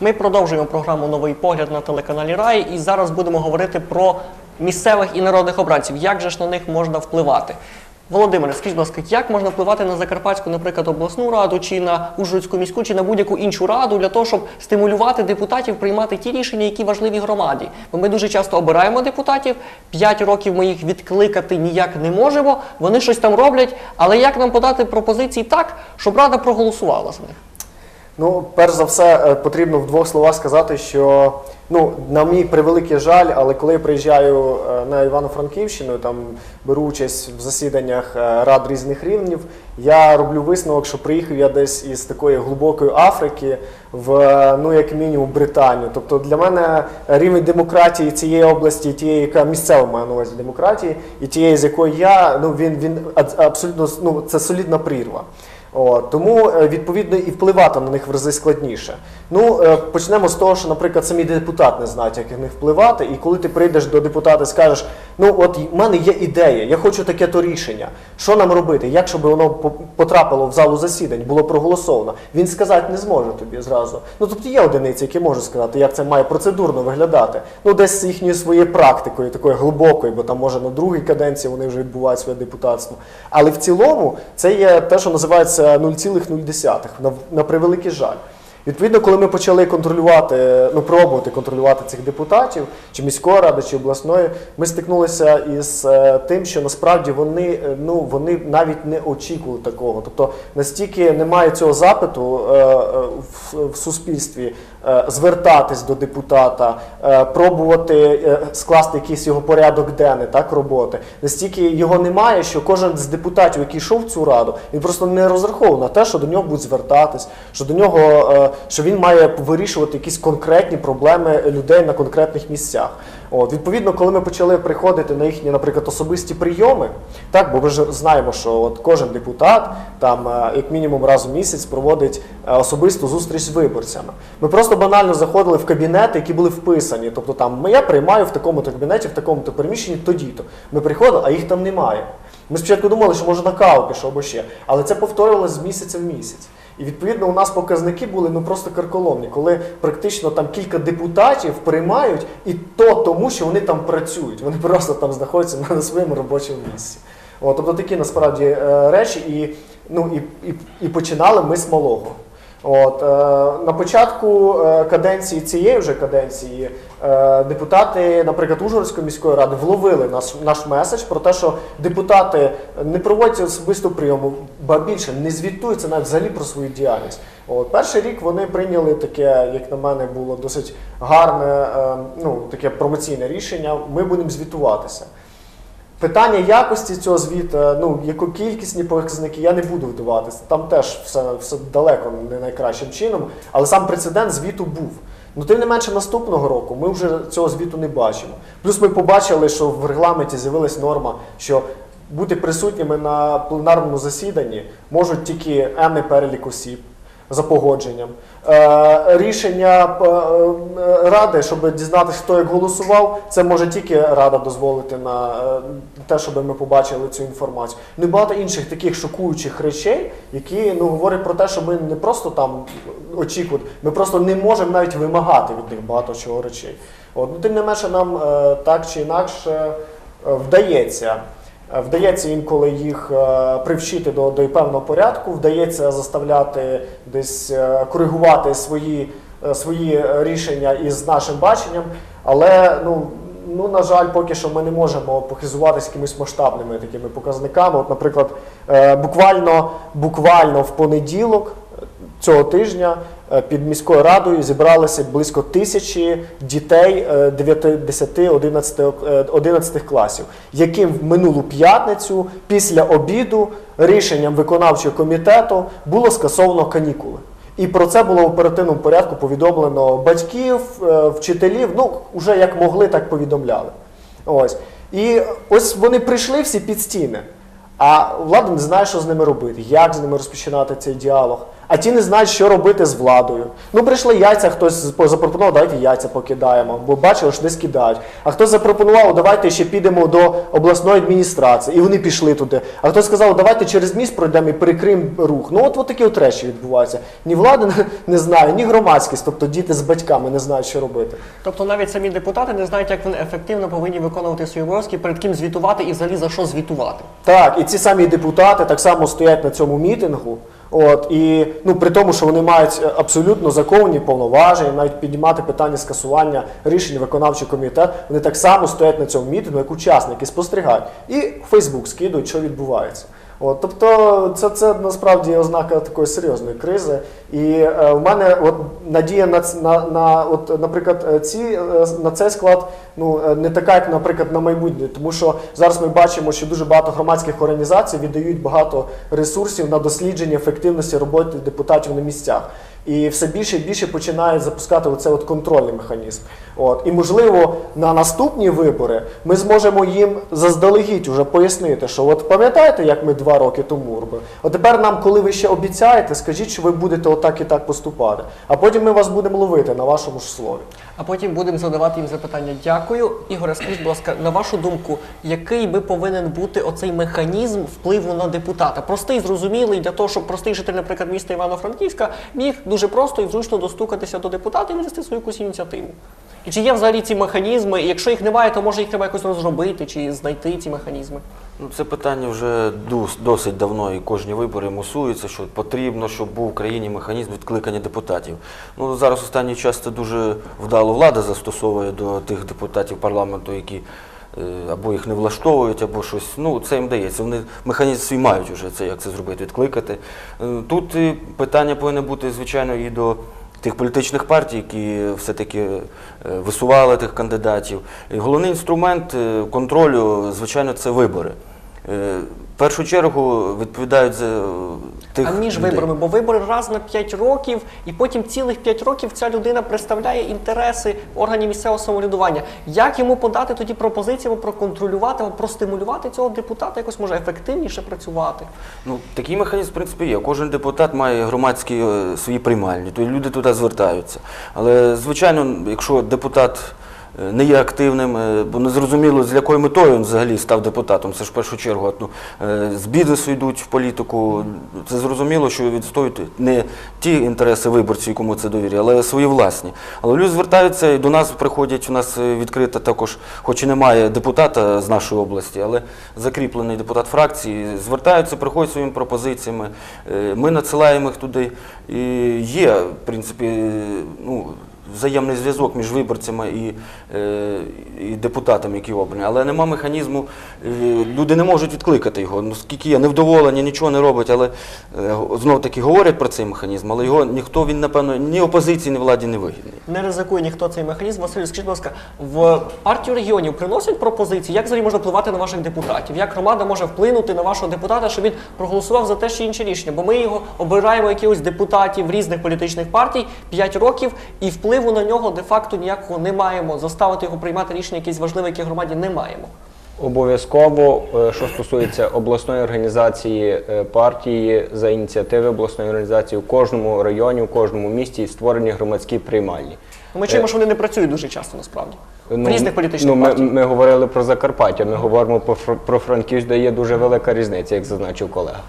Ми продовжуємо програму Новий погляд на телеканалі Рай і зараз будемо говорити про місцевих і народних обранців. Як же ж на них можна впливати? Володимире, скажіть, будь ласка, як можна впливати на Закарпатську, наприклад, обласну раду, чи на Ужгородську міську, чи на будь-яку іншу раду для того, щоб стимулювати депутатів приймати ті рішення, які важливі громаді? Бо ми дуже часто обираємо депутатів, 5 років ми їх відкликати ніяк не можемо. Вони щось там роблять, але як нам подати пропозиції так, щоб рада проголосувала за них? Ну, перш за все, е, потрібно в двох словах сказати, що ну, на мій превеликий жаль, але коли я приїжджаю е, на Івано-Франківщину, там беру участь в засіданнях е, рад різних рівнів, я роблю висновок, що приїхав я десь із такої глибокої Африки в ну як мінімум Британію. Тобто для мене рівень демократії цієї області, тієї, яка місцева має на увазі демократії, і тієї, з якої я, ну він він аб- абсолютно ну, це солідна прірва. О, тому е, відповідно і впливати на них в рази складніше. Ну е, почнемо з того, що, наприклад, самі депутати не знають, як на них впливати. І коли ти прийдеш до депутата і скажеш, ну от в мене є ідея, я хочу таке то рішення. Що нам робити? Як щоб воно потрапило в залу засідань, було проголосовано? Він сказати не зможе тобі зразу. Ну тобто є одиниці, які можуть сказати, як це має процедурно виглядати. Ну десь з їхньою своєю практикою, такою глибокою, бо там може на другій каденції вони вже відбувають своє депутатство. Але в цілому це є те, що називається 0,0, на, на превеликий жаль. Відповідно, коли ми почали контролювати, ну пробувати контролювати цих депутатів, чи міської ради, чи обласної, ми стикнулися із е, тим, що насправді вони е, ну вони навіть не очікували такого. Тобто настільки немає цього запиту е, в, суспільстві звертатись до депутата, е, пробувати е, скласти якийсь його порядок денний, так роботи. Настільки його немає, що кожен з депутатів, який йшов в цю раду, він просто не розраховував на те, що до нього будуть звертатись, що до нього е, що він має вирішувати якісь конкретні проблеми людей на конкретних місцях. От, відповідно, коли ми почали приходити на їхні, наприклад, особисті прийоми, так, бо ми ж знаємо, що от кожен депутат там е, як мінімум раз в місяць проводить е, особисту зустріч з виборцями. Ми просто банально заходили в кабінети, які були вписані. Тобто там я приймаю в такому-то кабінеті, в такому-то приміщенні тоді-то. Ми приходили, а їх там немає. Ми спочатку думали, що може на каву пішов або ще, але це повторювалося з місяця в місяць. І відповідно у нас показники були ну просто карколомні, коли практично там кілька депутатів приймають, і то тому, що вони там працюють. Вони просто там знаходяться на, своєму робочому місці. О, тобто такі насправді е, речі, і, ну, і, і, і починали ми з малого. От, е, на початку е, каденції цієї вже каденції е, депутати, наприклад, Ужгородської міської ради вловили наш, наш меседж про те, що депутати не проводять особисту прийому, ба більше не звітуються навіть взагалі про свою діяльність. От, перший рік вони прийняли таке, як на мене, було досить гарне, е, ну таке промоційне рішення. Ми будемо звітуватися. Питання якості цього звіту, ну яку кількісні показники, я не буду вдаватися. Там теж все, все далеко не найкращим чином, але сам прецедент звіту був. Ну, тим не менше, наступного року ми вже цього звіту не бачимо. Плюс ми побачили, що в регламенті з'явилась норма, що бути присутніми на пленарному засіданні можуть тільки енний перелік осіб за погодженням. Е, рішення е, е, ради, щоб дізнатися, хто як голосував, це може тільки рада дозволити на те, щоб ми побачили цю інформацію. Ну і багато інших таких шокуючих речей, які ну говорять про те, що ми не просто там очікуємо, ми просто не можемо навіть вимагати від них багато чого речей. От ну, тим не менше, нам так чи інакше вдається. Е, Вдається інколи їх е, привчити до, до певного порядку, вдається заставляти десь е, коригувати свої, свої рішення із нашим баченням, але ну. Ну, на жаль, поки що ми не можемо похизуватися якимись масштабними такими показниками. От, наприклад, буквально, буквально в понеділок цього тижня під міською радою зібралися близько тисячі дітей е, 9, 10, 11, е, 11 класів, яким в минулу п'ятницю після обіду рішенням виконавчого комітету було скасовано канікули. І про це було в оперативному порядку повідомлено батьків, е, вчителів. Ну, вже як могли, так повідомляли. Ось. І ось вони прийшли всі під стіни. А влада не знає, що з ними робити, як з ними розпочинати цей діалог. А ті не знають, що робити з владою. Ну, прийшли яйця, хтось запропонував, давайте яйця покидаємо, бо бачили, що десь кидають. А хтось запропонував, давайте ще підемо до обласної адміністрації, і вони пішли туди. А хтось сказав, давайте через міст пройдемо і перекриємо рух. Ну, от, от такі от речі відбуваються. Ні влада не- знає, ні громадськість, тобто діти з батьками не знають, що робити. Тобто навіть самі депутати не знають, як вони ефективно повинні виконувати свої обов'язки, перед ким звітувати і взагалі за що звітувати. Так, і ці самі депутати так само стоять на цьому мітингу. От і ну при тому, що вони мають е, абсолютно законні повноваження, навіть піднімати питання скасування рішень виконавчого комітету, вони так само стоять на цьому мітингу, як учасники, спостерігають і в Фейсбук скидують, що відбувається. От, тобто це, це насправді ознака такої серйозної кризи. І е, в мене от надія на, на, на от, наприклад, е, ці е, на цей склад ну е, не така, як, наприклад, на майбутнє, тому що зараз ми бачимо, що дуже багато громадських організацій віддають багато ресурсів на дослідження ефективності роботи депутатів на місцях. І все більше і більше починають запускати оце от контрольний механізм. От і можливо на наступні вибори ми зможемо їм заздалегідь уже пояснити, що от пам'ятаєте, як ми два роки тому робили? От тепер нам, коли ви ще обіцяєте, скажіть, що ви будете отак і так поступати. А потім ми вас будемо ловити на вашому ж слові. А потім будемо задавати їм запитання. Дякую. Ігоре, скажіть, будь ласка, на вашу думку, який би повинен бути оцей механізм впливу на депутата? Простий, зрозумілий, для того, щоб простий житель, наприклад, міста Івано-Франківська міг дуже просто і зручно достукатися до депутата і винести свою якусь ініціативу. І чи є взагалі ці механізми? І якщо їх немає, то може їх треба якось розробити чи знайти ці механізми? Ну, це питання вже дос- досить давно і кожні вибори мусуються, що потрібно, щоб був в країні механізм відкликання депутатів. Ну, зараз останній час це дуже вдало влада застосовує до тих депутатів парламенту, які е, або їх не влаштовують, або щось. Ну, це їм вдається. Вони механізм свій мають вже це, як це зробити, відкликати. Е, Тут питання повинно бути, звичайно, і до тих політичних партій, які все-таки е, висували тих кандидатів. І головний інструмент е, контролю, звичайно, це вибори. Е, В першу чергу відповідають за е, тих а між людей. виборами, бо вибори раз на 5 років, і потім цілих 5 років ця людина представляє інтереси органів місцевого самоврядування. Як йому подати тоді пропозицію або проконтролювати, або простимулювати цього депутата якось може ефективніше працювати? Ну, такий механізм, в принципі, є. Кожен депутат має громадські е, свої приймальні, то люди туди звертаються. Але, звичайно, якщо депутат не є активним, е, бо не зрозуміло, з якою метою він взагалі став депутатом. Це ж в першу чергу ну, е, з бізнесу йдуть в політику. Це зрозуміло, що відстоюють не ті інтереси виборців, кому це довіряє, але свої власні. Але люди звертаються і до нас приходять. У нас е, відкрита також, хоч і немає депутата з нашої області, але закріплений депутат фракції. Звертаються, приходять своїми пропозиціями. Е, Ми надсилаємо їх туди. І є, в принципі, е, ну. Взаємний зв'язок між виборцями і, е, і депутатами, які обрані, але нема механізму, е, люди не можуть відкликати його. Ну, скільки є невдоволення, нічого не робить, але е, знов таки говорять про цей механізм, але його ніхто він, напевно, ні опозиції, ні владі не вигідний. Не ризикує ніхто цей механізм. Василь, скажіть, будь ласка, в партію регіонів приносять пропозиції, як взагалі можна впливати на ваших депутатів? Як громада може вплинути на вашого депутата, щоб він проголосував за те чи інше рішення? Бо ми його обираємо якихось депутатів різних політичних партій 5 років, і впливу на нього де-факто ніякого не маємо. Заставити його приймати рішення якісь важливі, які громаді не маємо. Обов'язково, е, що стосується обласної організації е, партії за ініціативи обласної організації, у кожному районі, у кожному місті створені громадські приймальні. Ми чуємо, що вони не працюють дуже часто насправді. в різних політичних ну, ми, партій. ми говорили про Закарпаття, ми говоримо про, про Франківськ, де є дуже велика різниця, як зазначив колега.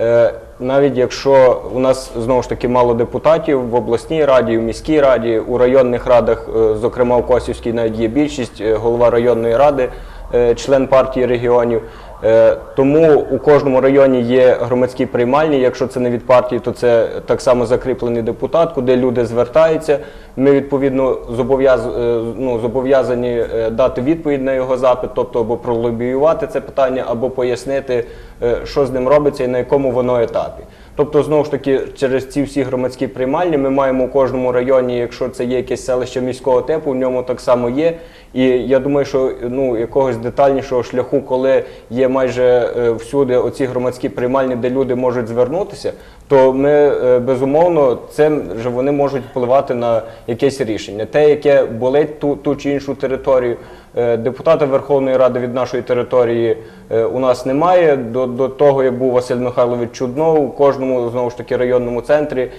Е, навіть якщо у нас знову ж таки мало депутатів в обласній раді, в міській раді, у районних радах, е, зокрема у Косівській, навіть є більшість, е, голова районної ради, член партії регіонів. Е, Тому у кожному районі є громадські приймальні. Якщо це не від партії, то це так само закріплений депутат, куди люди звертаються. Ми відповідно зобов'яз, е, ну, зобов'язані е, дати відповідь на його запит, тобто або пролобіювати це питання, або пояснити, що з ним робиться і на якому воно етапі. Тобто, знову ж таки, через ці всі громадські приймальні ми маємо у кожному районі, якщо це є якесь селище міського типу, в ньому так само є. І я думаю, що ну якогось детальнішого шляху, коли є майже е, всюди оці громадські приймальні, де люди можуть звернутися, то ми е, безумовно це вже вони можуть впливати на якесь рішення. Те, яке болить ту, ту чи іншу територію, Депутата Верховної Ради від нашої території е, у нас немає. До, до того, як був Василь Михайлович Чуднов, у кожному знову ж таки районному центрі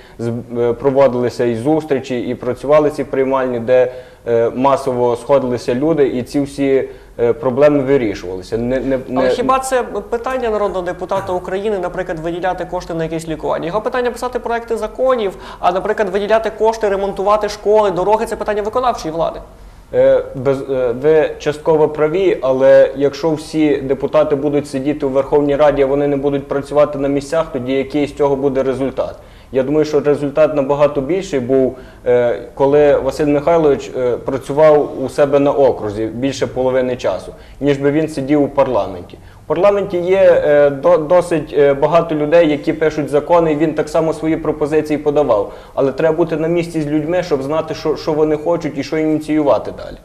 е, проводилися і зустрічі, і працювали ці приймальні, де е, масово сходилися люди, і ці всі е, проблеми вирішувалися. Не, не, Але хіба це питання народного депутата України, наприклад, виділяти кошти на якесь лікування? Його питання писати проекти законів, а, наприклад, виділяти кошти, ремонтувати школи, дороги це питання виконавчої влади. Е, Без, е, ви частково праві, але якщо всі депутати будуть сидіти у Верховній Раді, а вони не будуть працювати на місцях, тоді який з цього буде результат? Я думаю, що результат набагато більший був, е, коли Василь Михайлович працював у себе на окрузі більше половини часу, ніж би він сидів у парламенті. У парламенті є е, до- досить е, багато людей, які пишуть закони, і він так само свої пропозиції подавав. Але треба бути на місці з людьми, щоб знати, що, що вони хочуть і що ініціювати далі.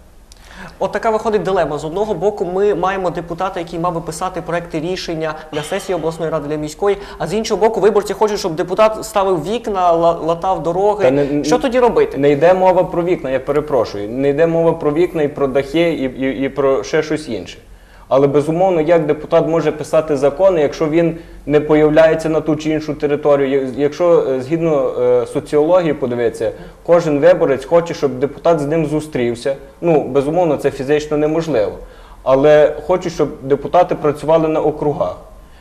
От така виходить дилема. З одного боку, ми маємо депутата, який мав би писати проекти рішення для сесії обласної ради для міської, а з іншого боку, виборці хочуть, щоб депутат ставив вікна, ла- латав дороги. Та не- Що тоді робити? Не йде мова про вікна, я перепрошую. Не йде мова про вікна і про дахи, і, і, і про ще щось інше. Але безумовно, як депутат може писати закони, якщо він не появляється на ту чи іншу територію? Якщо е, згідно е, соціології подивитися, кожен виборець хоче, щоб депутат з ним зустрівся. Ну, безумовно, це фізично неможливо. Але хочу, щоб депутати працювали на округах.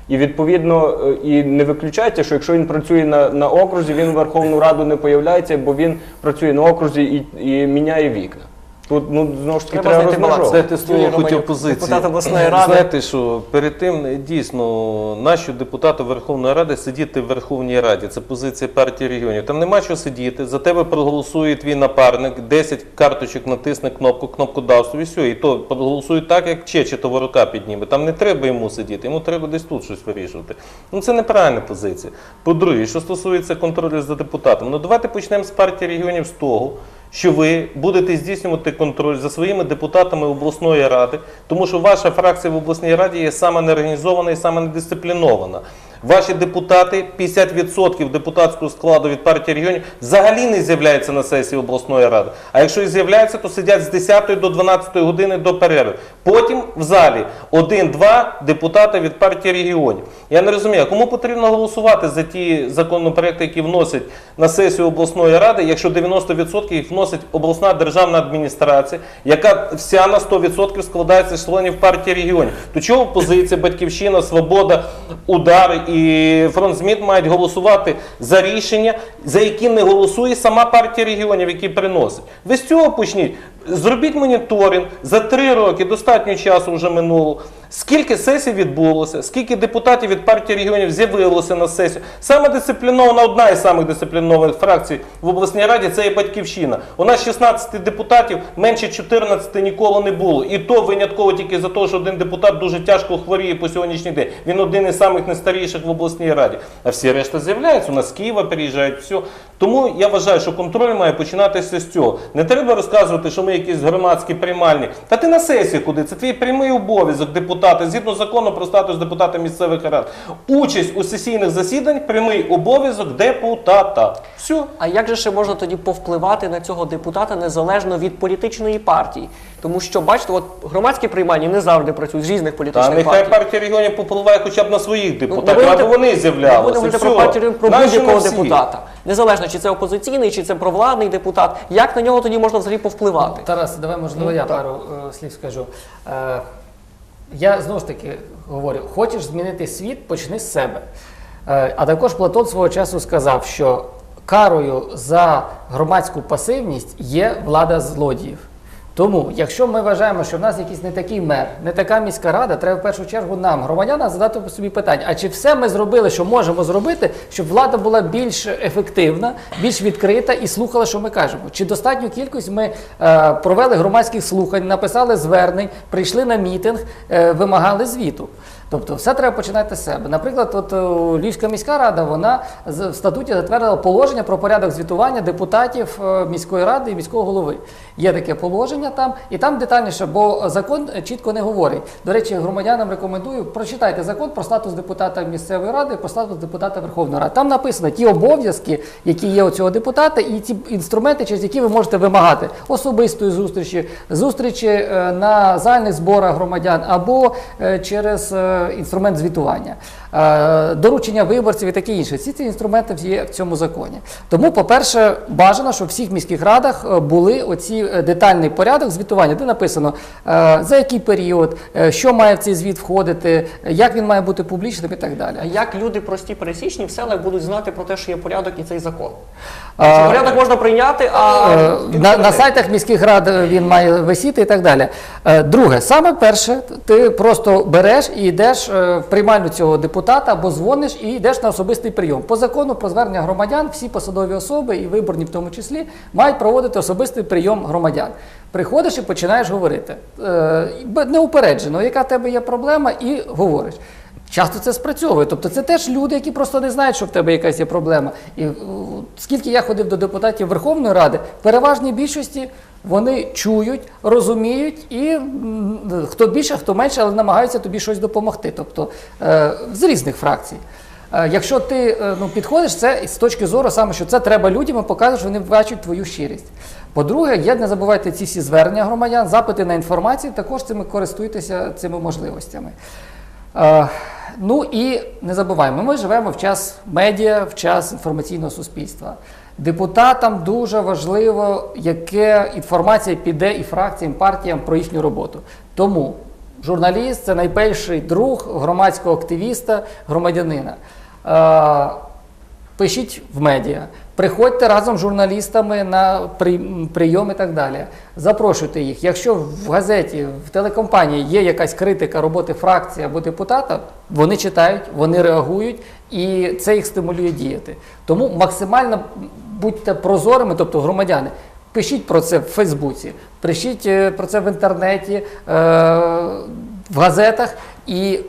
І відповідно е, і не виключається, що якщо він працює на, на окрузі, він в Верховну Раду не появляється, бо він працює на окрузі і, і міняє вікна. Тут ну знову ж таки Треба треба, знайти баланс. розмежовувати. Знаєте, слово Юрій хотів Романюк, позиції. обласної ради. Знаєте, що перед тим дійсно наші депутати Верховної Ради сидіти в Верховній Раді. Це позиція партії регіонів. Там нема чого сидіти. За тебе проголосує твій напарник, 10 карточок натисне кнопку, кнопку дав собі, все, і то проголосують так, як Чече товарука підніме. Там не треба йому сидіти, йому треба десь тут щось вирішувати. Ну це неправильна позиція. По-друге, що стосується контролю за депутатами, ну давайте почнемо з партії регіонів з того. Що ви будете здійснювати контроль за своїми депутатами обласної ради, тому що ваша фракція в обласній раді є саме неорганізована і саме недисциплінована. Ваші депутати, 50% депутатського складу від партії регіонів, взагалі не з'являються на сесії обласної ради. А якщо і з'являються, то сидять з 10 до 12 години до перерви. Потім в залі один-два депутати від партії регіонів. Я не розумію, кому потрібно голосувати за ті законопроекти, які вносять на сесію обласної ради, якщо 90% їх вносить обласна державна адміністрація, яка вся на 100% складається з членів партії регіонів. То чого опозиція, батьківщина, свобода, удар і фронт змін мають голосувати за рішення, за які не голосує сама партія регіонів, які приносить. Ви з цього почніть. Зробіть моніторинг за три роки, достатньо часу вже минуло. Скільки сесій відбулося, скільки депутатів від партії регіонів з'явилося на сесію. Саме дисциплінована, одна із самих дисциплінованих фракцій в обласній раді це є батьківщина. У нас 16 депутатів, менше 14 ніколи не було. І то винятково тільки за те, що один депутат дуже тяжко хворіє по сьогоднішній день. Він один із самих найстаріших в обласній раді. А всі решта з'являються. У нас з Києва переїжджають, все. Тому я вважаю, що контроль має починатися з цього. Не треба розказувати, що ми якісь громадські приймальні. Та ти на сесії куди? Це твій прямий обов'язок депутата, згідно закону про статус депутата місцевих рад. Участь у сесійних засіданнях прямий обов'язок депутата. Все. А як же ще можна тоді повпливати на цього депутата незалежно від політичної партії? Тому що, бачите, от громадські приймальні не завжди працюють з різних Та політичних нехай партія регіонів попливає хоча б на своїх Ну, депутатів, не аби вони Не будемо з'являлися. про партію про будь-якого депутата. Незалежно, чи це опозиційний, чи це провладний депутат. Як на нього тоді можна взагалі повпливати? Тарас, давай можливо я пару е, слів скажу. Е, я знову ж таки говорю: хочеш змінити світ, почни з себе. Е, а також Платон свого часу сказав, що карою за громадську пасивність є влада злодіїв. Тому, якщо ми вважаємо, що в нас якийсь не такий мер, не така міська рада, треба в першу чергу нам, громадянам, задати собі питання: а чи все ми зробили, що можемо зробити, щоб влада була більш ефективна, більш відкрита і слухала, що ми кажемо? Чи достатню кількість ми е, провели громадських слухань, написали звернень, прийшли на мітинг, е, вимагали звіту? Тобто все треба починати з себе. Наприклад, от е, Львівська міська рада вона в статуті затвердила положення про порядок звітування депутатів е, міської ради і міського голови. Є таке положення там, і там детальніше, бо закон чітко не говорить. До речі, громадянам рекомендую прочитайте закон про статус депутата місцевої ради, про статус депутата Верховної Ради. Там написано ті обов'язки, які є у цього депутата, і ті інструменти, через які ви можете вимагати особистої зустрічі, зустрічі е, на загальних зборах громадян або е, через е, інструмент звітування, доручення виборців і таке інше. Всі ці інструменти є в цьому законі. Тому, по-перше, бажано, щоб в всіх міських радах е, були оці е, детальний порядок звітування, де написано е, за який період, е, що має в цей звіт входити, е, як він має бути публічним і так далі. А як люди прості пересічні в селах будуть знати про те, що є порядок і цей закон? А, порядок можна прийняти, а Е, На, на сайтах міських рад е, він має висіти і так далі. Е, Друге, саме перше, ти просто береш і йдеш е, в приймальню цього депутата або дзвониш і йдеш на особистий прийом. По закону про звернення громадян всі посадові особи і виборні в тому числі мають проводити особистий прийом громадян. Приходиш і починаєш говорити Е, неупереджено, яка в тебе є проблема, і говориш. Часто це спрацьовує. Тобто це теж люди, які просто не знають, що в тебе якась є проблема. І е, скільки я ходив до депутатів Верховної Ради, переважній більшості вони чують, розуміють, і хто більше, хто менше, але намагаються тобі щось допомогти. Тобто е, з різних фракцій. Е, Якщо ти е, ну, підходиш, це з точки зору саме, що це треба людям і показуєш, вони бачать твою щирість. По-друге, є, не забувайте ці всі звернення громадян, запити на інформацію, також цими користуйтеся цими можливостями. Ну і не забуваємо, ми живемо в час медіа, в час інформаційного суспільства. Депутатам дуже важливо, яка інформація піде і фракціям, партіям про їхню роботу. Тому журналіст це найперший друг громадського активіста, громадянина. Пишіть в медіа, приходьте разом з журналістами на при- прийом і так далі. Запрошуйте їх. Якщо в газеті, в телекомпанії є якась критика роботи фракції або депутата, вони читають, вони реагують, і це їх стимулює діяти. Тому максимально будьте прозорими, тобто громадяни. Пишіть про це в Фейсбуці, пишіть е, про це в інтернеті, е, в газетах і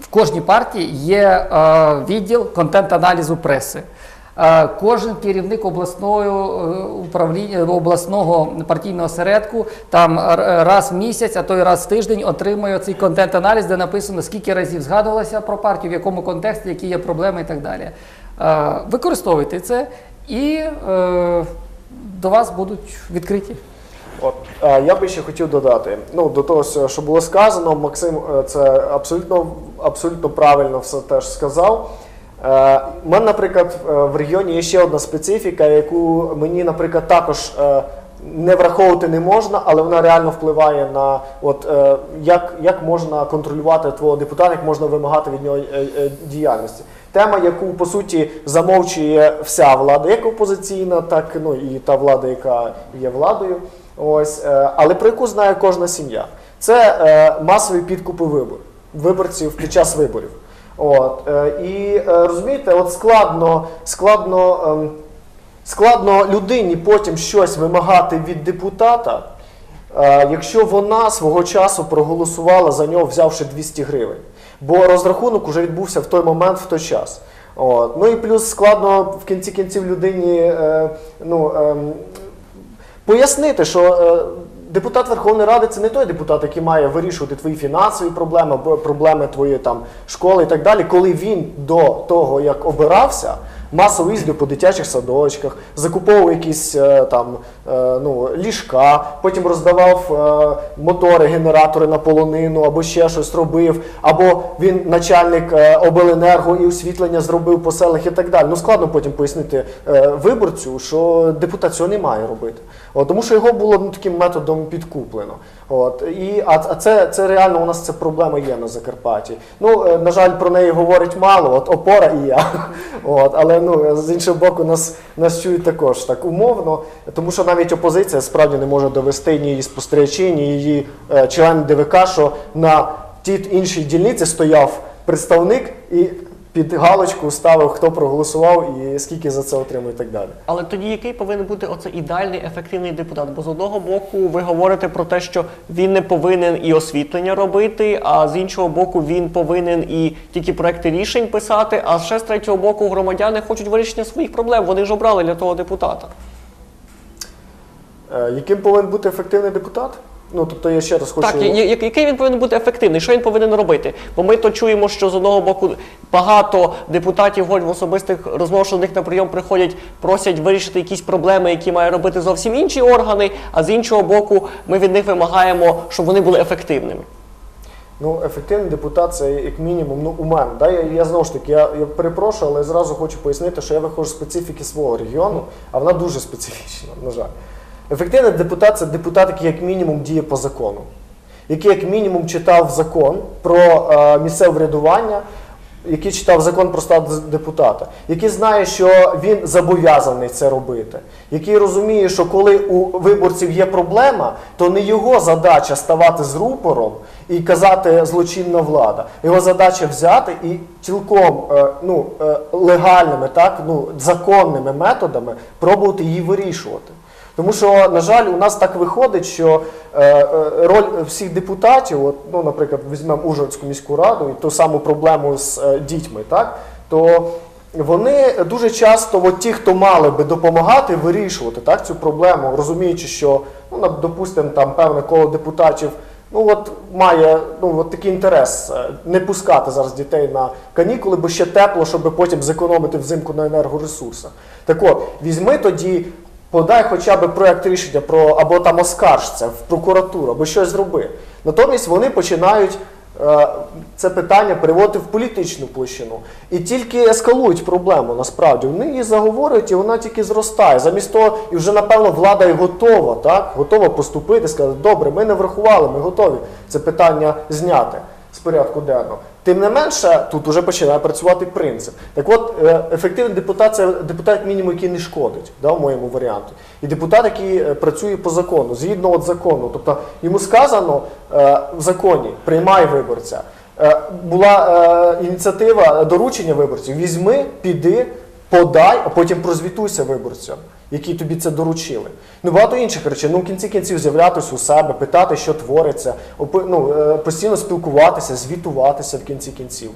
в кожній партії є е, відділ контент-аналізу преси. Кожен керівник обласного управління обласного партійного осередку там раз в місяць, а то й раз в тиждень отримує цей контент-аналіз, де написано, скільки разів згадувалося про партію, в якому контексті, які є проблеми і так далі. Використовуйте це і е, до вас будуть відкриті. От е, я би ще хотів додати. Ну до того, що було сказано, Максим е, це абсолютно абсолютно правильно все теж сказав. Е, У мене, наприклад, е, в регіоні є ще одна специфіка, яку мені, наприклад, також е, не враховувати не можна, але вона реально впливає на от е, як, як можна контролювати твого депутата, як можна вимагати від нього е, е, діяльності. Тема, яку по суті замовчує вся влада, як опозиційна, так ну і та влада, яка є владою. Ось, е, але про яку знає кожна сім'я. Це е, масові підкупи виборів, виборців під час виборів. От, е, і е, розумієте, от складно, складно, ем, складно людині потім щось вимагати від депутата, е, якщо вона свого часу проголосувала за нього, взявши 200 гривень. Бо розрахунок уже відбувся в той момент, в той час. От. Ну і плюс складно в кінці кінців людині е, ну, е, пояснити, що е, депутат Верховної Ради це не той депутат, який має вирішувати твої фінансові проблеми, проблеми твоєї там школи і так далі, коли він до того, як обирався, масово їздив по дитячих садочках, закуповував якісь е, там е, ну, ліжка, потім роздавав е, мотори, генератори на полонину, або ще щось робив, або він начальник обленерго і освітлення зробив по селах і так далі. Ну складно потім пояснити виборцю, що депутат цього не має робити. Тому що його було ну, таким методом підкуплено. От, і, а а це, це реально у нас це проблема є на Закарпатті. Ну, е, на жаль, про неї говорить мало, от опора і я. От, але ну, з іншого боку, нас, нас чують також так умовно, тому що навіть опозиція справді не може довести ні її спостерігачі, ні її е, члени ДВК, що на тій іншій дільниці стояв представник і під галочку ставив, хто проголосував і скільки за це отримує і так далі. Але тоді який повинен бути оцей ідеальний ефективний депутат? Бо з одного боку ви говорите про те, що він не повинен і освітлення робити, а з іншого боку, він повинен і тільки проекти рішень писати. А ще з третього боку, громадяни хочуть вирішення своїх проблем. Вони ж обрали для того депутата. Е, Яким повинен бути ефективний депутат? Ну тобто я ще раз хочу. Так, я- я- який він повинен бути ефективний? Що він повинен робити? Бо ми то чуємо, що з одного боку багато депутатів говорять в особистих розмовах, що до них на прийом приходять, просять вирішити якісь проблеми, які мають робити зовсім інші органи. А з іншого боку, ми від них вимагаємо, щоб вони були ефективними. Ну, ефективний депутат це як мінімум, ну у мене. Да? Я, я знову ж таки, я, я перепрошую, але зразу хочу пояснити, що я виходжу з специфіки свого регіону, а вона дуже специфічна, на жаль. Ефективний депутат це депутат, який як мінімум діє по закону, який як мінімум читав закон про е, місцеве врядування, який читав закон про статус депутата, який знає, що він зобов'язаний це робити, який розуміє, що коли у виборців є проблема, то не його задача ставати з рупором і казати злочинна влада. Його задача взяти і цілком е, ну, е, легальними, так, ну, законними методами пробувати її вирішувати. Тому що, на жаль, у нас так виходить, що е, е, роль всіх депутатів, от, ну, наприклад, візьмемо Ужгородську міську раду і ту саму проблему з е, дітьми, так, то вони дуже часто, от ті, хто мали би допомагати вирішувати так, цю проблему, розуміючи, що, ну, допустимо, там певне коло депутатів ну, от, має ну, от такий інтерес не пускати зараз дітей на канікули, бо ще тепло, щоб потім зекономити взимку на енергоресурсах. Так от, візьми тоді подай хоча б проект рішення про або там оскаржся в прокуратуру, або щось зроби. Натомість вони починають е, це питання переводити в політичну площину і тільки ескалують проблему. Насправді вони її заговорюють, і вона тільки зростає. Замість того, і вже напевно влада і готова, так готова поступити, сказати, добре, ми не врахували, ми готові це питання зняти з порядку денного. Тим не менше, тут вже починає працювати принцип. Так от, е, ефективний депутат це депутат мінімум, який не шкодить, да, в моєму варіанті. І депутат, який е, працює по закону, згідно от закону. Тобто йому сказано е, в законі, приймай виборця. Була ініціатива доручення виборців. Візьми, піди, подай, а потім прозвітуйся виборцям, які тобі це доручили. Ну багато інших речей. Ну в кінці кінців з'являтися у себе, питати, що твориться, ну, е, постійно спілкуватися, звітуватися в кінці кінців.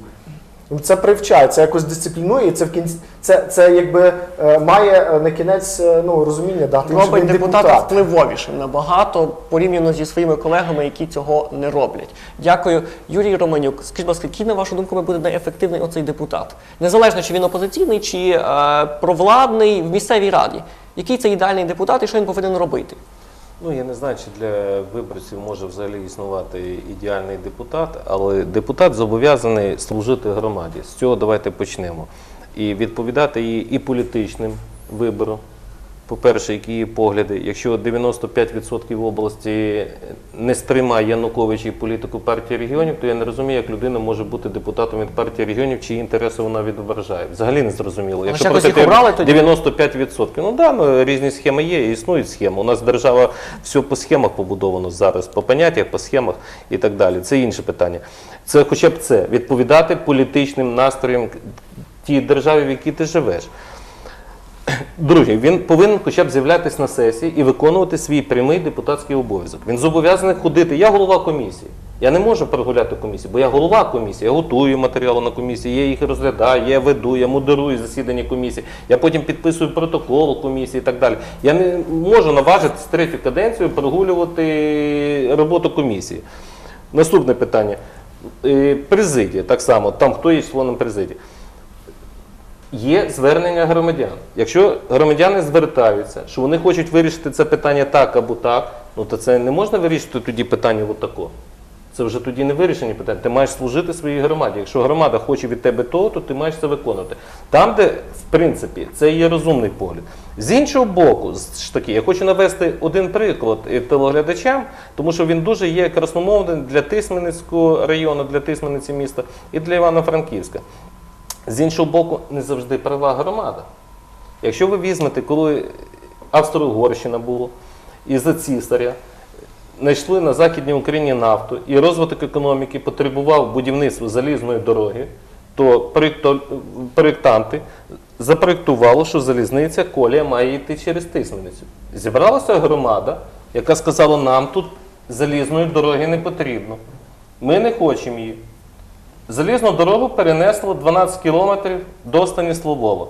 Ну, Це привчає, це якось дисциплінує, і це в кінці це, це якби е, має е, на кінець ну, розуміння дати, Робить депутата депутат. впливовішим набагато порівняно зі своїми колегами, які цього не роблять. Дякую, Юрій Романюк. Скажіть, будь ласка, який, на вашу думку, буде найефективний оцей депутат? Незалежно, чи він опозиційний, чи е, провладний в місцевій раді. Який це ідеальний депутат і що він повинен робити? Ну, я не знаю, чи для виборців може взагалі існувати ідеальний депутат, але депутат зобов'язаний служити громаді. З цього давайте почнемо. І відповідати їй і політичним виборам. По-перше, які її погляди. Якщо 95% в області не сприймає Янукович і політику партії регіонів, то я не розумію, як людина може бути депутатом від партії регіонів, чиї інтереси вона відображає. Взагалі не зрозуміло. обрали тоді? 95%. Ну да, ну, різні схеми є, і існують схеми. У нас держава все по схемах побудовано зараз, по поняттях, по схемах і так далі. Це інше питання. Це хоча б це відповідати політичним настроям тій державі, в якій ти живеш. Друге, він повинен хоча б з'являтися на сесії і виконувати свій прямий депутатський обов'язок. Він зобов'язаний ходити. Я голова комісії. Я не можу прогуляти комісію, бо я голова комісії, я готую матеріали на комісії, я їх розглядаю, я веду, я модерую засідання комісії, я потім підписую протокол комісії і так далі. Я не можу наважитись третю каденцію прогулювати роботу комісії. Наступне питання. Е, Президія, так само, там хто є членом президії. Є звернення громадян. Якщо громадяни звертаються, що вони хочуть вирішити це питання так або так, ну то це не можна вирішити тоді питання отако. Це вже тоді не вирішені питання. Ти маєш служити своїй громаді. Якщо громада хоче від тебе того, то ти маєш це виконувати. Там, де, в принципі, це є розумний погляд. З іншого боку, ж таки, я хочу навести один приклад е, телеглядачам, тому що він дуже є красномовним для Тисменницького району, для Тисмениці міста і для Івано-Франківська. З іншого боку, не завжди права громада. Якщо ви візьмете, коли Австро-Угорщина було, і за цісаря знайшли на Західній Україні нафту, і розвиток економіки потребував будівництва залізної дороги, то проєктанти запроєктували, що залізниця колія має йти через Тисменицю. Зібралася громада, яка сказала, нам тут залізної дороги не потрібно. Ми не хочемо її. Залізну дорогу перенесло 12 кілометрів до Станіславова.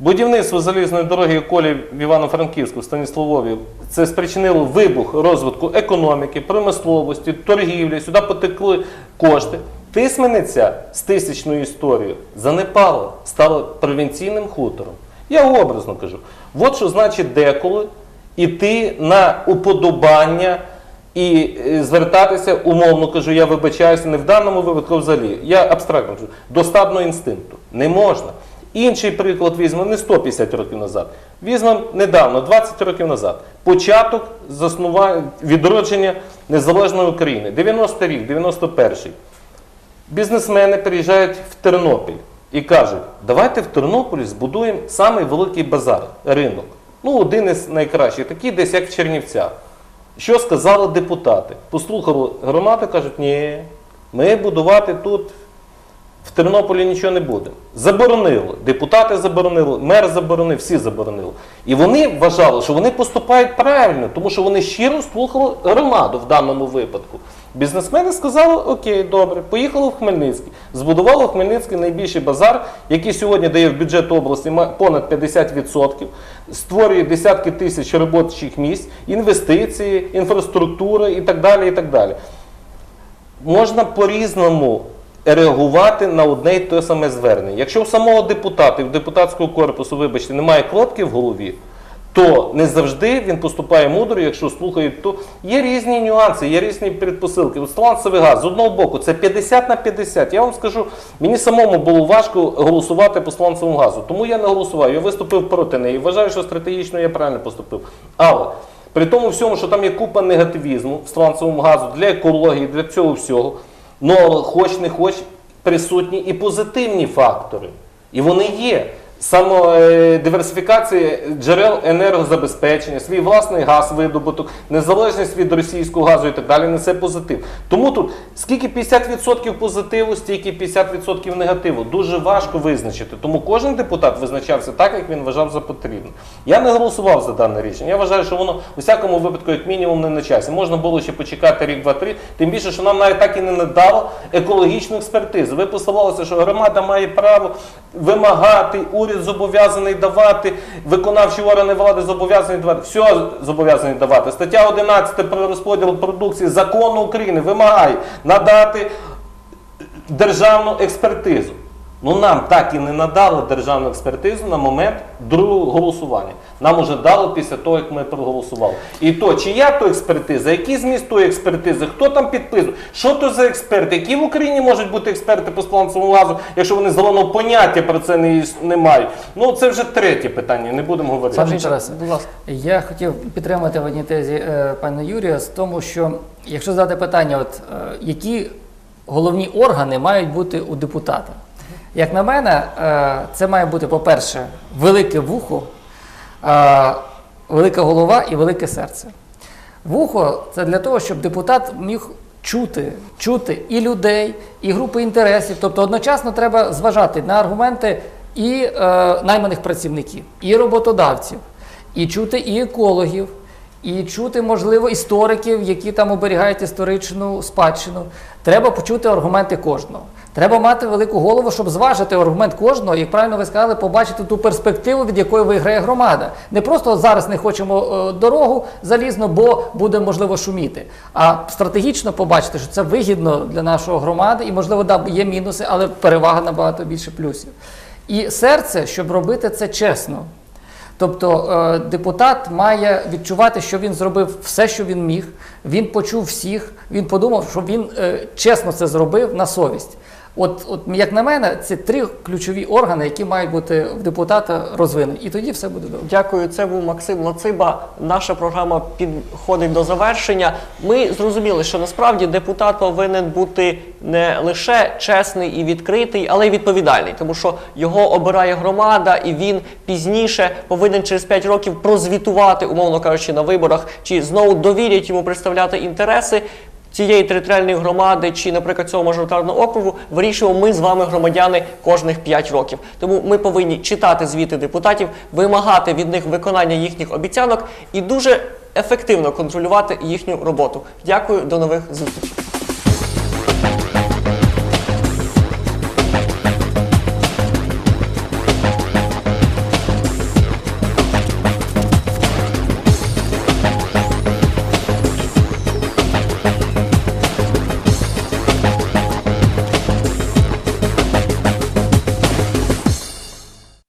Будівництво залізної дороги і в Івано-Франківську, Станіславові, це спричинило вибух розвитку економіки, промисловості, торгівлі. Сюди потекли кошти. Тисмениця з тисячною історією занепала, стала провінційним хутором. Я образно кажу. От що значить деколи іти на уподобання і е, звертатися, умовно кажу, я вибачаюся, не в даному випадку взагалі. Я абстрактно кажу, до стадного інстинкту. Не можна. Інший приклад візьмемо не 150 років назад. Візьмемо недавно, 20 років назад. Початок відродження незалежної України. 90 рік, 91-й. Бізнесмени приїжджають в Тернопіль і кажуть, давайте в Тернополі збудуємо самий великий базар, ринок. Ну, один із найкращих, такий десь як в Чернівцях. Що сказали депутати? Послухали громади, кажуть, ні, ми будувати тут в Тернополі нічого не будемо. Заборонили. Депутати заборонили, мер заборонив, всі заборонили. І вони вважали, що вони поступають правильно, тому що вони щиро слухали громаду в даному випадку. Бізнесмени сказали, окей, добре, поїхали в Хмельницький. Збудували в Хмельницький найбільший базар, який сьогодні дає в бюджет області понад 50%, створює десятки тисяч робочих місць, інвестиції, інфраструктура і так далі. І так далі можна по-різному реагувати на одне й те саме звернення. Якщо у самого депутата і в депутатського корпусу, вибачте, немає клопки в голові, то не завжди він поступає мудро, якщо слухає, то є різні нюанси, є різні предпосилки. От сланцевий газ з одного боку це 50 на 50. Я вам скажу, мені самому було важко голосувати по сланцевому газу, тому я не голосував. Я виступив проти неї. Вважаю, що стратегічно я правильно поступив. Але при тому всьому, що там є купа негативізму в сланцевому газу для екології, для цього всього. Ну, але хоч не хоч, присутні і позитивні фактори. І вони є. Самодиверсифікація джерел енергозабезпечення, свій власний газ, видобуток, незалежність від російського газу і так далі несе позитив. Тому тут скільки 50% позитиву, стільки 50% негативу. Дуже важко визначити. Тому кожен депутат визначався так, як він вважав за потрібне. Я не голосував за дане рішення. Я вважаю, що воно у всякому випадку, як мінімум, не на часі. Можна було ще почекати рік, два, три. Тим більше, що нам навіть так і не надало екологічну експертизу. Ви посилалися, що громада має право вимагати, уряд зобов'язаний давати, виконавчі органи влади зобов'язані давати. Все зобов'язані давати. Стаття 11 про розподіл продукції закону України вимагає надати державну експертизу. Ну нам так і не надали державну експертизу на момент другого голосування. Нам уже дали після того, як ми проголосували. І то, чия то експертиза, який зміст тої експертизи, хто там підписує, що то за експерти, які в Україні можуть бути експерти по сланцевому газу, якщо вони зеленого поняття про це не, не мають. Ну це вже третє питання, не будемо говорити. Пане Тарасе, Будь ласка. Я хотів підтримати в одній тезі е, пана Юрія з тому, що якщо задати питання, от, е, які головні органи мають бути у депутата. Як на мене, е, це має бути, по-перше, велике вухо, е, велика голова і велике серце. Вухо це для того, щоб депутат міг чути, чути і людей, і групи інтересів. Тобто одночасно треба зважати на аргументи і е, найманих працівників, і роботодавців, і чути і екологів, і чути, можливо, істориків, які там оберігають історичну спадщину. Треба почути аргументи кожного. Треба мати велику голову, щоб зважити аргумент кожного, як правильно ви сказали, побачити ту перспективу, від якої виграє громада. Не просто зараз не хочемо е, дорогу залізно, бо буде можливо шуміти. А стратегічно побачити, що це вигідно для нашої громади, і можливо да, є мінуси, але перевага набагато більше плюсів. І серце, щоб робити це чесно. Тобто е, депутат має відчувати, що він зробив все, що він міг. Він почув всіх, він подумав, що він е, чесно це зробив на совість. От, от як на мене, це три ключові органи, які мають бути в депутата розвинені. І тоді все буде добре. Дякую, це був Максим Лациба. Наша програма підходить до завершення. Ми зрозуміли, що насправді депутат повинен бути не лише чесний і відкритий, але й відповідальний, тому що його обирає громада, і він пізніше повинен через 5 років прозвітувати, умовно кажучи, на виборах, чи знову довірять йому представляти інтереси. Цієї територіальної громади чи, наприклад, цього мажоритарного округу вирішуємо ми з вами, громадяни, кожних 5 років. Тому ми повинні читати звіти депутатів, вимагати від них виконання їхніх обіцянок і дуже ефективно контролювати їхню роботу. Дякую, до нових зустрічей.